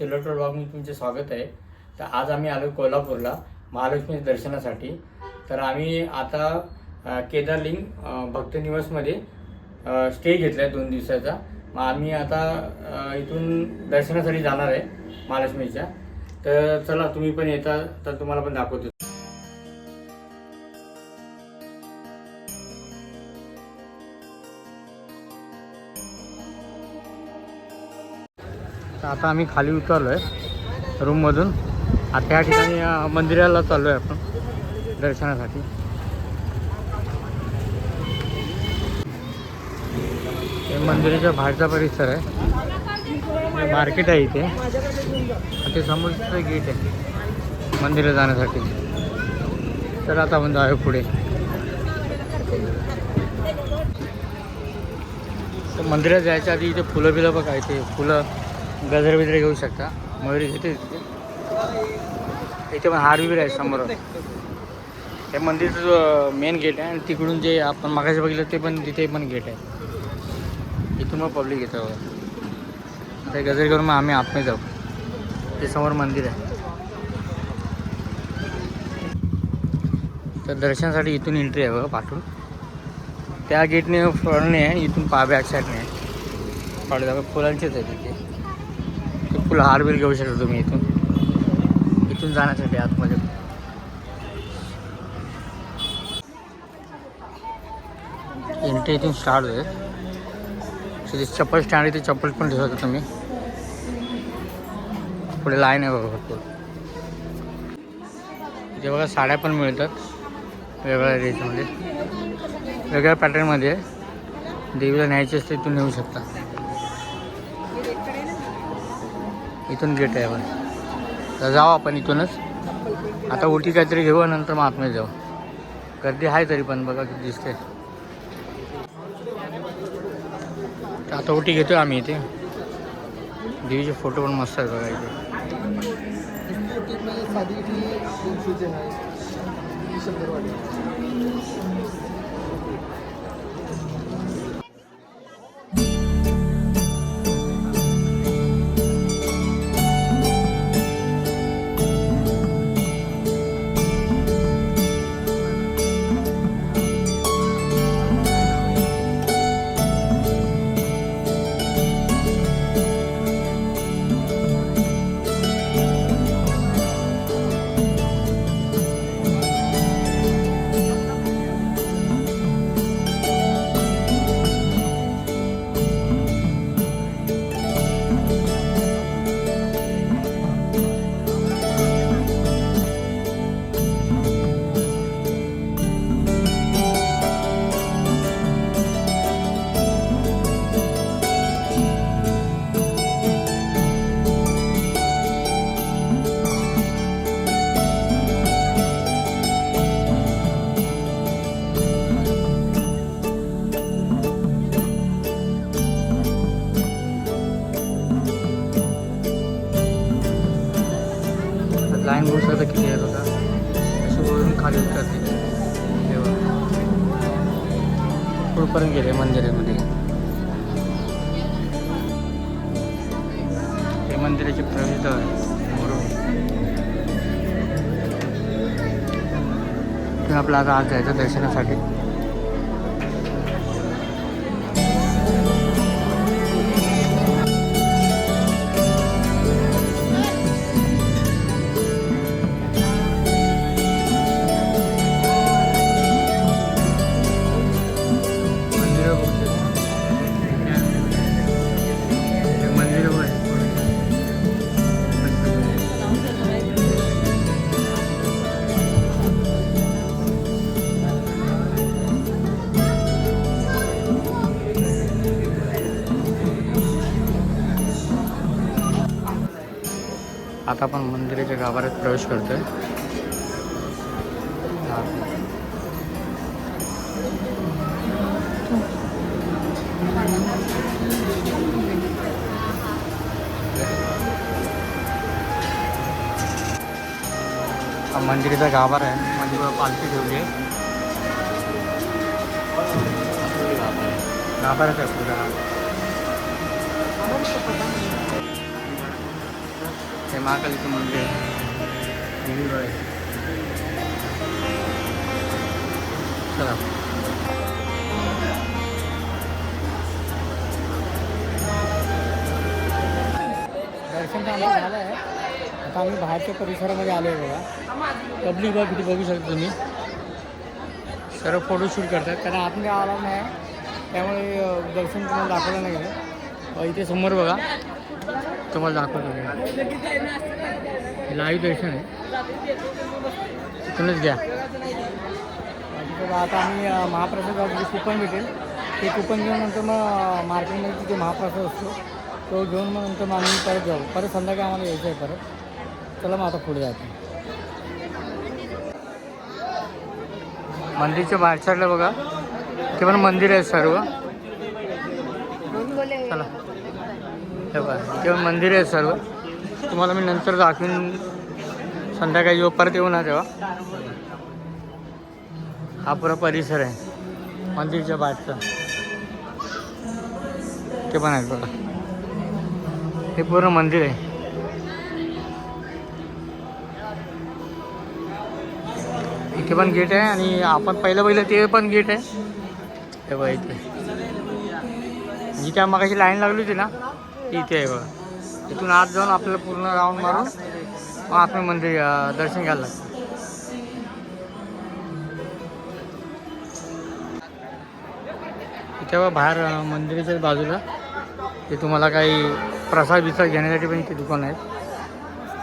तिलोटोल ब्लॉगमध्ये तुमचे स्वागत आहे. तर आज आम्ही आलो कोल्हापूरला महालक्ष्मी दर्शनासाठी. तर आम्ही आता केदारलिंग अ, भक्तनिवासमध्ये स्टे घेतला आहे दोन दिवसाचा. मग आम्ही आता इथून दर्शनासाठी जाणार आहे महालक्ष्मीच्या. तर चला तुम्ही पण येता तर तुम्हाला पण दाखवतो. आता आम्ही खाली उतरलो आहे रूममधून आता या ठिकाणी मंदिराला चाललो आहे आपण दर्शनासाठी. हे मंदिराच्या बाहेरचा परिसर आहे. मार्केट आहे इथे. ते समोरचं गेट आहे. मंदिरात जाण्यासाठी. तर आता आपण जाऊया पुढे. तर मंदिरात जायच्या आधी इथे फुलं बिलं बघायचे. फुलं गजर बिजरे घेऊ शकता. मयुरी घेते तिथे. इथे पण हार बिर आहे समोर. हे मंदिरचं मेन गेट आहे आणि तिकडून जे आपण मागाशी बघितलं ते पण तिथे पण गेट आहे. इथून मग पब्लिक येतं बघा. आता हे गजरे घेऊन मग आम्ही आतमध्ये जाऊ. ते समोर मंदिर आहे. तर दर्शनासाठी इथून एंट्री आहे बघा पाठवून त्या गेटने फ्रंटने आहे इथून पा बॅक साईडने आहे. पाडे फुलांचेच आहे तिथे. फुल हार बिल घेऊ शकता तुम्ही इथून. इथून जाण्यासाठी आतमध्ये. एंट्री इथून स्टार्ट होते तिथे चप्पल स्टँड आहे ते चप्पल पण ठेवता तुम्ही. पुढे लाईन आहे बघा भरपूर. इथे बघा साड्या पण मिळतात. वेगळ्या रेटमध्ये वेगळ्या पॅटर्नमध्ये देवीला न्यायची असते इथून नेऊ शकता. इथून गेट आहे आपण तर जाऊ आपण इथूनच. आता उलटी काहीतरी घेऊ नंतर मग आतमध्ये जाऊ. गर्दी आहे तरी पण बघा किती दिसते. तर आता उलटी घेतोय आम्ही इथे. देवीचे फोटो पण मस्त आहेत बघा इथे. इथून आपलं आता आज जायचं दर्शनासाठी. आता आपण मंदिराच्या गाभाऱ्यात प्रवेश करतोय. हा. हा मंदिराचा गाभारा आहे. मंदिरावर पालखी ठेवली गाभाऱ्याचा आहे पुरा हे महाकालीचं मंदिर आहे चला दर्शन आमचं झालं आहे. आता आम्ही बाहेरच्या परिसरामध्ये आलो आहे बघा. पब्लिक बघ किती बघू शकता तुम्ही. सर्व फोटोशूट करतात. कारण आतमध्ये आला नाही. त्यामुळे दर्शन तुम्हाला दाखवलं नाही इथे समोर बघा. तुम्हाला दाखवतो लाईव्ह दर्शन आहे. तिथूनच घ्या. आता आम्ही महाप्रसाद जे कुपन भेटेल. ते कुपन घेऊन नंतर मग मार्केटमध्ये तिथे महाप्रसाद असतो. तो घेऊन मग नंतर मग आम्ही परत जाऊ. परत संध्याकाळी आम्हाला यायचं आहे परत. चला मग आता पुढे जातो. मंदिरच्या बाहेर साईडला बघा. ते पण मंदिर आहे सर्व. चला. हे बघा मंदिर आहे सर्व. तुम्हाला मी नंतर दाखवीन संध्याकाळी जेव्हा परत येऊ ना तेव्हा. हा पुरा परिसर आहे मंदिरच्या बाहेरचा. ते पण आहेत बघा. हे पूर्ण मंदिर आहे. इथे पण गेट आहे आणि आपण पहिलं पहिलं ते पण गेट आहे. हे बघा इथे. जिथे मगाशी लाईन लागली होती ना. इथे आहे बघा. इथून आत जाऊन आपल्याला पूर्ण राऊंड मारून मग आपण मंदिर दर्शन घ्यायला लागतं. इथे बाहेर मंदिराच्या बाजूला. ते तुम्हाला काही प्रसाद बिसाद घेण्यासाठी पण इथे दुकान आहेत.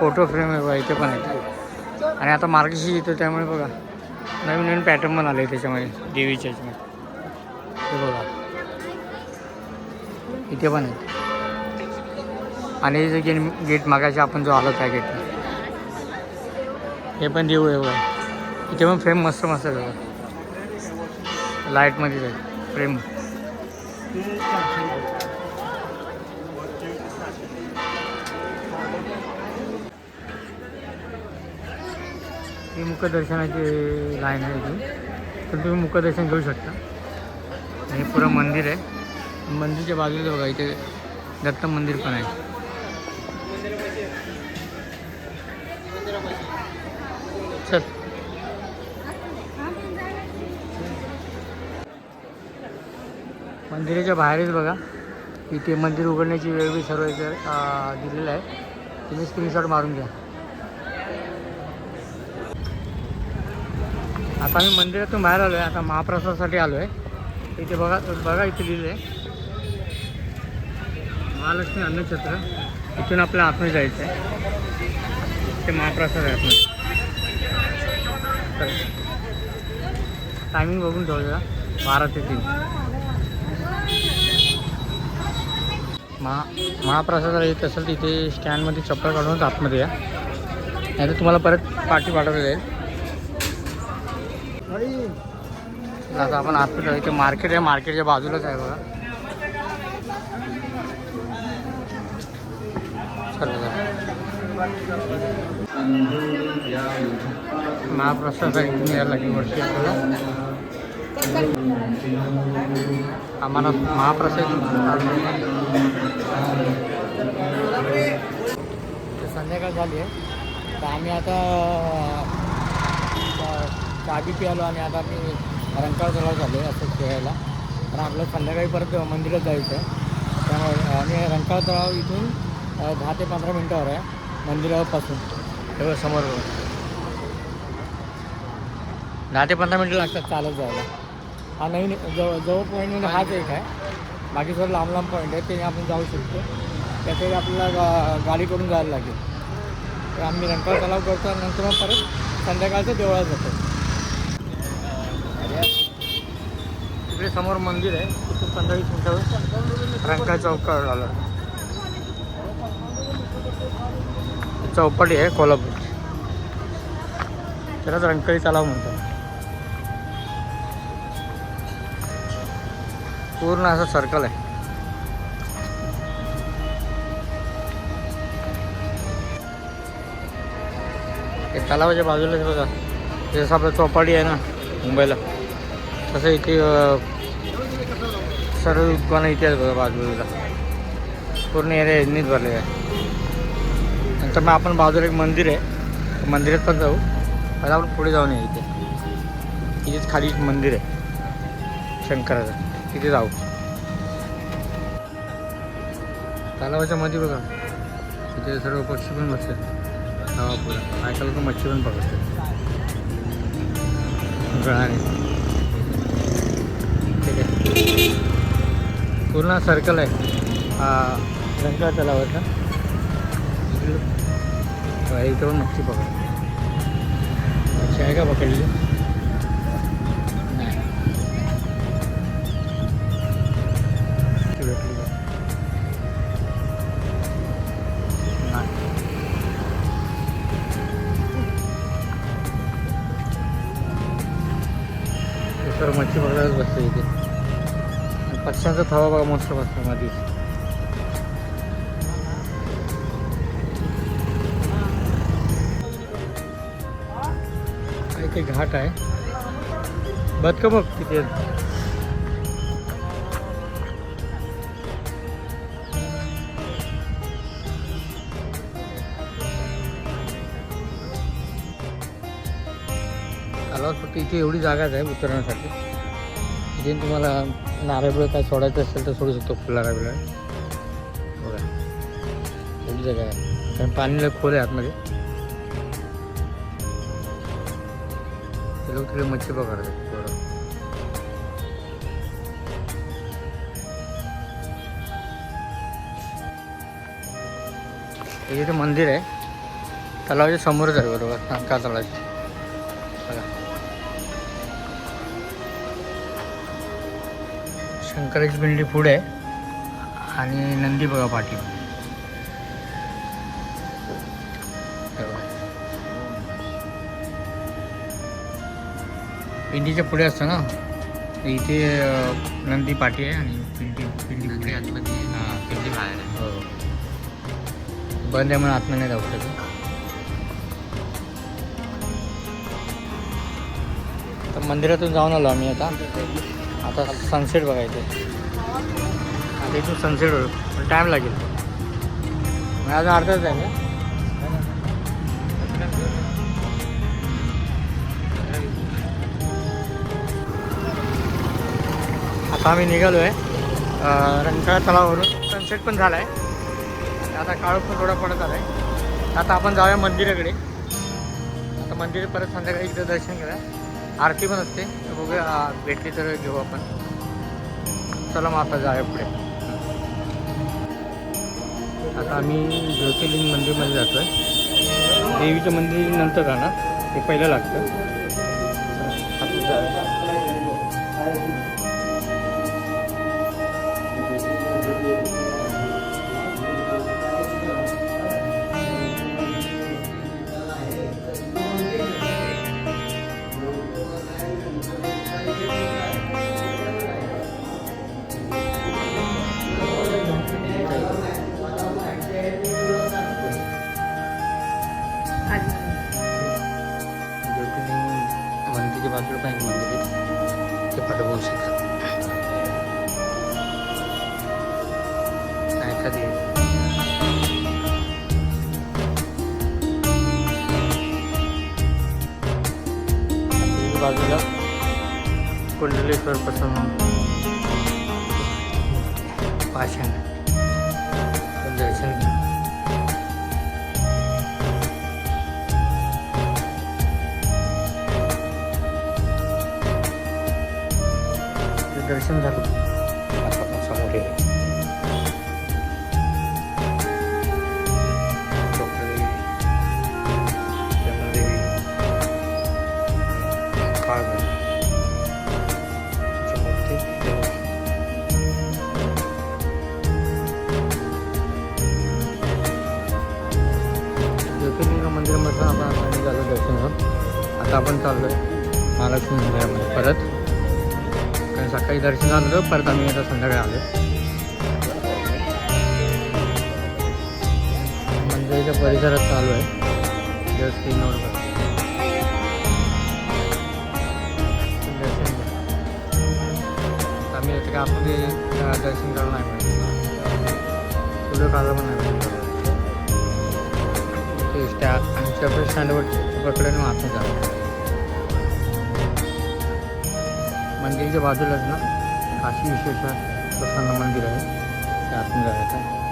फोटो फ्रेम आहे बघा इथे पण आहेत. आणि आता मार्गशी येतो त्यामुळे बघा नवीन नवीन पॅटर्न पण आले त्याच्यामध्ये देवीच्या याच्यामध्ये. ते बघा. इथे पण आहेत. आणि जे गेट गेट मागायचे आपण जो आलो त्या गेट हे पण देऊ आहे इथे पण फ्रेम मस्त मस्त आहे बघा. लाईटमध्येच आहे फ्रेम ही मुखदर्शनाची लाईन आहे इथून. तर तुम्ही मुखदर्शन घेऊ शकता. आणि पुरं मंदिर आहे. मंदिरच्या बाजूला बघा इथे दत्त मंदिर पण आहे. मंदिराच्या बाहेरच बघा. इथे मंदिर उघडण्याची वेळ बी सर्व इथे दिलेलं आहे. तुम्ही स्क्रीनशॉट मारून घ्या. आता आम्ही मंदिरातून बाहेर आलो आहे आता महाप्रसादासाठी आलो आहे इथे बघा बघा इथे लिहिलं आहे महालक्ष्मी अन्नछत्र. इथून आपल्या आतमध्ये जायचं आहे ते महाप्रसाद आहे आतमध्ये टायमिंग बघून ठेवूया बारा ते तीन. महा महाप्रसादाला येत असेल तिथे स्टँडमध्ये चप्पल काढूनच आतमध्ये या. नाही तर तुम्हाला परत पाठी पाठवलं जाईल आता आपण आतमध्ये जाऊ. इथे मार्केट आहे मार्केटच्या बाजूलाच आहे बघा. महाप्रसाद आहे तुम्ही यायला लागेल वर्षी आपल्याला. आम्हाला महाप्रसाद संध्याकाळ झाली आहे. तर आम्ही आता चाबी प्यालो आणि आता आम्ही रंकाळ तलाव झालो आहे असं खेळायला. तर आपल्याला संध्याकाळी परत मंदिरात जायचं आहे. त्यामुळे आणि रंकाळ तलाव इथून दहा ते पंधरा मिनटावर आहे मंदिरापासून तेव्हा समोर. दहा ते पंधरा मिनटं लागतात चालत जायला. हा नवीन जवळ जवळ पॉईंट म्हणजे हाच एक आहे. बाकी सर लांब लांब पॉईंट आहे. ते आपण जाऊ शकतो. त्यासाठी आपल्याला गा गाडी करून जायला लागेल. तर आम्ही रंकाळ तलाव करतो आणि नंतर मग परत संध्याकाळचं देवळात जातो. तिकडे समोर मंदिर आहे. तिथे पंधरा वीस मिनिटावर रंकाळ चौकावर आलं. चौपाटी आहे कोल्हापूर त्यालाच रंकाळी तलाव म्हणतात. पूर्ण असं सर्कल आहे. हे तलावाच्या बाजूलाच बघा जसं आपलं चौपाटी आहे ना मुंबईला. तसं इथे सर्व दुकानं इथे आहेत बघा बाजूला. पूर्ण एरिया यांनीच भरलेला आहे. नंतर मग आपण बाजूला एक मंदिर आहे. मंदिरात पण जाऊ. आता आपण पुढे जाऊन येऊ इथे. इथेच खाली एक मंदिर आहे. शंकराचं. तिथे जाऊ. तलावाच्या मध्ये बघा. तिथे सर्व पक्षी पण बसतात तलावापुढे. ऐकायला लोक मच्छी पण पकडते गळाने. ठीक आहे. पूर्ण सर्कल आहे. हा रंका तलावाचा. इकडे. इकडे पण मच्छी पकड मच्छी आहे का पकडली पक्षी सर्व बसते इथे. पक्ष्यांचा थवा बघा मस्त बसतो मध्ये काय ते घाट आहे. बदक बघ तिथे. तलावात फक्त इथे एवढी जागाच आहे उतरण्यासाठी. जे तुम्हाला नारळ काय सोडायचं असेल तर सोडू शकतो खुला नारळ बघा. खूप जागा आहे कारण पाणीला खोल आहे आतमध्ये. लोक तिकडे मच्छी पकडतात. बरोबर हे इथे मंदिर आहे तलावाच्या समोरच आहे बरोबर. का तलावाच्या बघा. शंकराची पिंडी पुढे आहे आणि नंदी बघा पाठी. पिंडीच्या पुढे असतं ना? इथे नंदी पाठी आहे आणि पिंडी पिंडी पुढे आतमध्ये. हां पिंडी बाहेर आहे. हो. बंद आहे म्हणून आतमध्ये नाही जाऊ शकत. तर मंदिरातून जाऊन आलो आम्ही आता. आता सनसेट बघायचं. आता इथून सनसेट होईल. पण टाईम लागेल. मग अजून अर्धाच आहे. ना आता आम्ही निघालो आहे रंकाळा तलावावरून. सनसेट पण झाला आहे आता काळोख पण थोडा पडत आला आहे आता आपण जाऊया मंदिराकडे. आता मंदिर परत संध्याकाळी इथं दर्शन करा आरती पण असते. बघूया भेटली तर घेऊ आपण. चला मग आता जाऊया पुढे. आता आम्ही ज्योतिर्लिंग मंदिरमध्ये जातो आहे देवीचं मंदिर नंतर जाणार ते पहिलं लागतं. बाजूला कुंडलेश्वर प्रसन्न। पाषाण। दर्शन दर्शन झालं। आता आपण चाललो आहे महालक्ष्मी मंदिरामध्ये. परत कारण सकाळी दर्शन झालं परत आम्ही आता संध्याकाळी आलो मंदिराच्या परिसरात चालू आहे जस्ट तीन बघा. आम्ही आता काय आपले दर्शन करायला नाही पाहिजे पुढे काढलं पण नाही पाहिजे स्टॅ आमच्या बस स्टँडवर पकडून आतून जावं मंदिरच्या बाजूलाच ना काशी विश्वेश्वर प्रसन्न मंदिर आहे. ते आतून जायचं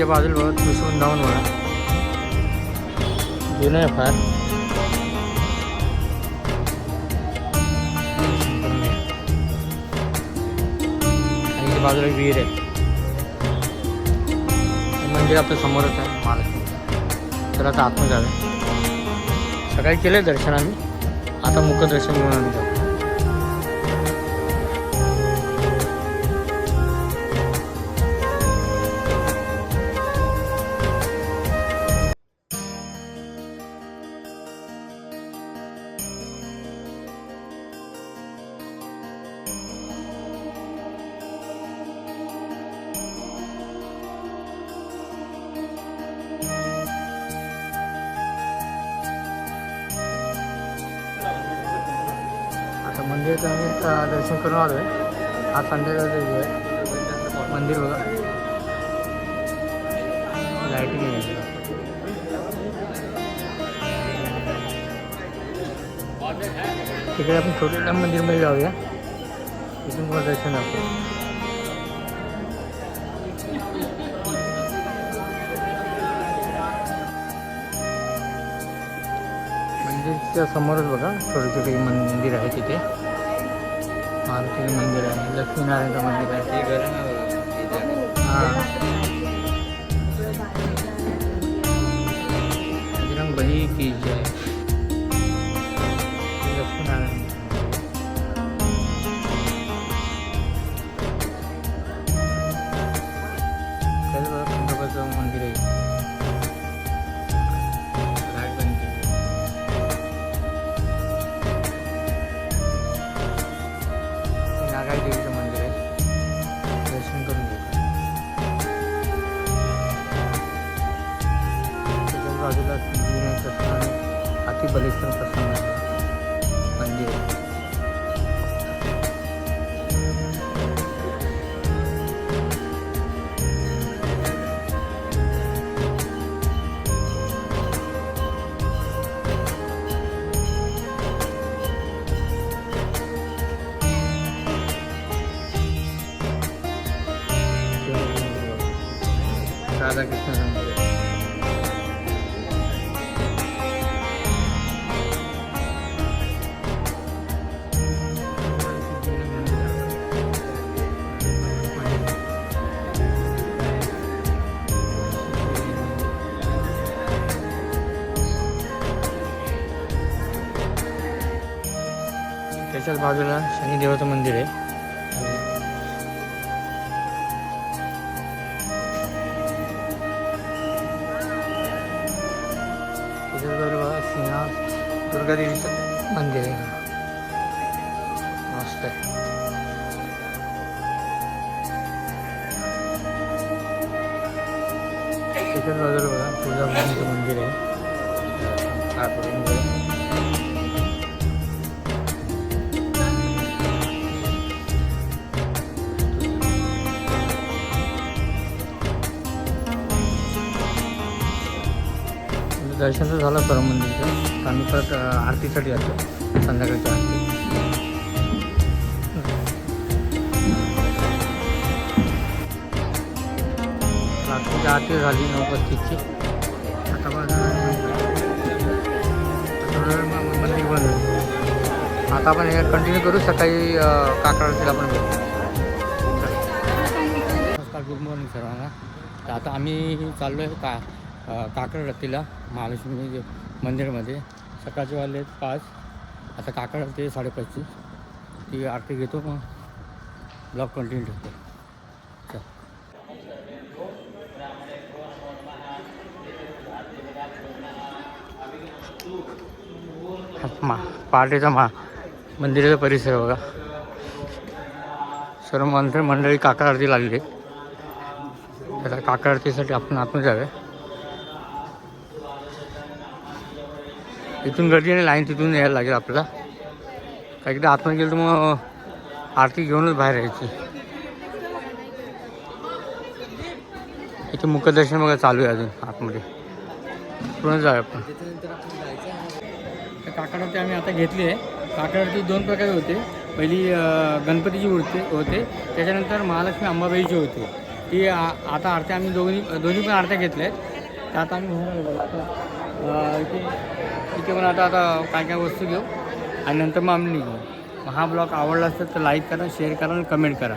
मंदिरच्या बाजूला बघा कृषी जाऊन बघा जुनं आहे फार। आणि बाजूला एक विहीर आहे मंदिर आपल्या समोरच आहे महालक्ष्मी तर आता आतमध्ये जावे सकाळी केलं दर्शन आम्ही आता मुखदर्शन घेऊन आम्ही जाऊ आता आम्ही दर्शन करून आलो आहे आज संध्याकाळचा आहे. मंदिर बघा. लाईटिंग आहे. तिकडे आपण छोट्या मंदिरमध्ये जाऊया. तिथून तुम्हाला दर्शन दाखवू मंदिरच्या समोरच बघा. छोटे छोटे मंदिर आहे तिथे. मारुतीचं मंदिर आहे. लक्ष्मीनारायणचं मंदिर आहे. हां. बजरंग बली की जय? बाजूला विनायक प्रसन्न बाजूला शनिदेवाचं मंदिर आहे. त्याच्याच बाजूला सिंहा मंदिर आहे. मस्त आहे. त्याच्याच बाजूला बघा तुळजाभवानीचं मंदिर आहे. दर्शन तर झालं परम मंदिरचं. आम्ही परत आरतीसाठी जातो. संध्याकाळची आरती. रात्रीची आरती झाली नऊ पस्तीसची आता मंदिर बंद आता आपण हे कंटिन्यू करू. सकाळी अ, आपण नमस्कार. गुड मॉर्निंग सर्वांना. तर आता आम्ही चाललो आहे का काकड रत्तीला महालक्ष्मी जे सकाळचे वाजले पाच. आता काकड आरती साडेपाचची. ती आरती घेतो मग. ब्लॉग कंटिन्यू ठेवतो. मा पहाटेचा मा मंदिराचा परिसर बघा. सर्व मंत्र मंडळी काकड आरती लागली आता काकड आरतीसाठी आपण आपण जाऊया. इथून गर्दी आणि लाईन तिथून यायला लागेल आपल्याला. काही एकदा आतमध्ये गेलं तर मग आरती घेऊनच बाहेर यायची. इथे मुखदर्शन वगैरे चालू आहे अजून आतमध्ये. पूर्ण जाऊया आपण. त्याच्यानंतर तर आम्ही आता घेतली आहे. काकडावरती दोन प्रकारे होते. पहिली गणपतीची मूर्ती होते. त्याच्यानंतर महालक्ष्मी अंबाबाईची होती. ती आता आरत्या आम्ही दोन्ही दोन्ही पण आरत्या घेतल्या आहेत. तर आता आम्ही तिथे आता इथे पण आता आता काय काय वस्तू घेऊ. आणि नंतर मग आम्ही निघू. हा ब्लॉग आवडला असेल तर लाईक करा शेअर करा आणि कमेंट करा.